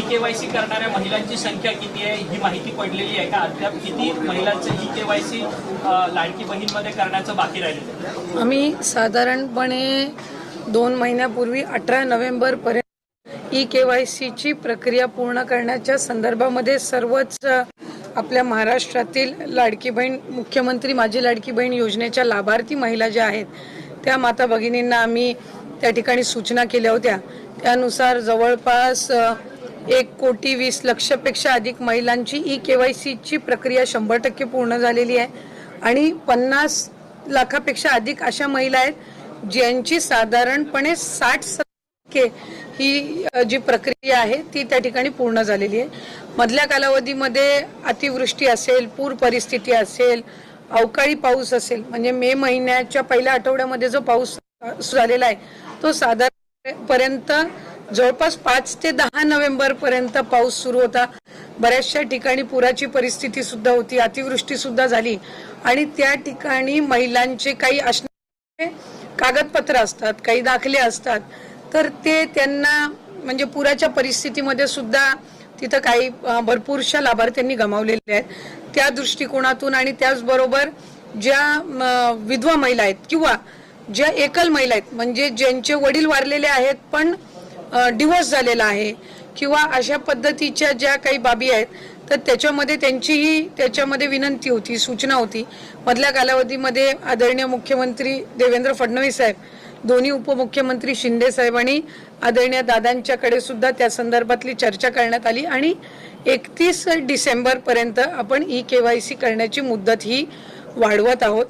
E KYC करणाऱ्या महिलांची संख्या किती आहे? ही माहिती पडलेली आहे का? अद्याप किती महिलांचं ई केवायसी लाडकी बहीणमध्ये करण्याचं बाकी राहिलं आम्ही साधारणपणे दोन महिन्यापूर्वी अठरा नोव्हेंबरपर्यंत ई के वाय सीची प्रक्रिया पूर्ण करण्याच्या संदर्भामध्ये सर्वच आपल्या महाराष्ट्रातील लाडकी बहीण मुख्यमंत्री माझी लाडकी बहीण योजनेच्या लाभार्थी महिला ज्या आहेत त्या माता भगिनींना आम्ही त्या ठिकाणी सूचना केल्या होत्या. त्यानुसार जवळपास एक कोटी वीस लक्षपेक्षा अधिक महिलांची ई के वाय सीची प्रक्रिया शंभर टक्के पूर्ण झालेली आहे. आणि पन्नास लाखापेक्षा अधिक अशा महिला आहेत ज्यांची साधारणपणे साठ टक्के ही जी प्रक्रिया आहे ती त्या ठिकाणी पूर्ण झालेली आहे. मधल्या कालावधीमध्ये अतिवृष्टी असेल पूर परिस्थिती असेल अवकाळी पाऊस असेल म्हणजे मे महिन्याच्या पहिल्या आठवड्यामध्ये जो पाऊस झालेला आहे तो साधारणपर्यंत जवळपास पाच ते दहा नोव्हेंबर पर्यंत पाऊस सुरू होता. बऱ्याचशा ठिकाणी पुराची परिस्थिती सुद्धा होती अतिवृष्टी सुद्धा झाली. आणि त्या ठिकाणी महिलांचे काही असणारे कागदपत्र असतात काही दाखले असतात. तर ते त्यांना म्हणजे पुराच्या परिस्थितीमध्ये सुद्धा तिथं काही भरपूरशा लाभार्थ्यांनी गमावलेले आहेत. त्या दृष्टिकोनातून आणि त्याचबरोबर ज्या म, विधवा महिला आहेत किंवा ज्या एकल महिला आहेत म्हणजे ज्यांचे वडील वारलेले आहेत पण डिवोर्स झालेला आहे. किंवा अशा पद्धतीच्या ज्या काही बाबी आहेत तर त्याच्यामध्ये त्यांचीही त्याच्यामध्ये विनंती होती सूचना होती. मधल्या कालावधीमध्ये आदरणीय मुख्यमंत्री देवेंद्र फडणवीस साहेब दोन्ही उपमुख्यमंत्री शिंदे साहेब आणि आदरणीय दादांच्याकडे सुद्धा त्या संदर्भातली चर्चा करण्यात आली आणि एकतीस डिसेंबरपर्यंत आपण ई के वाय सी करण्याची मुदत ही वाढवत आहोत.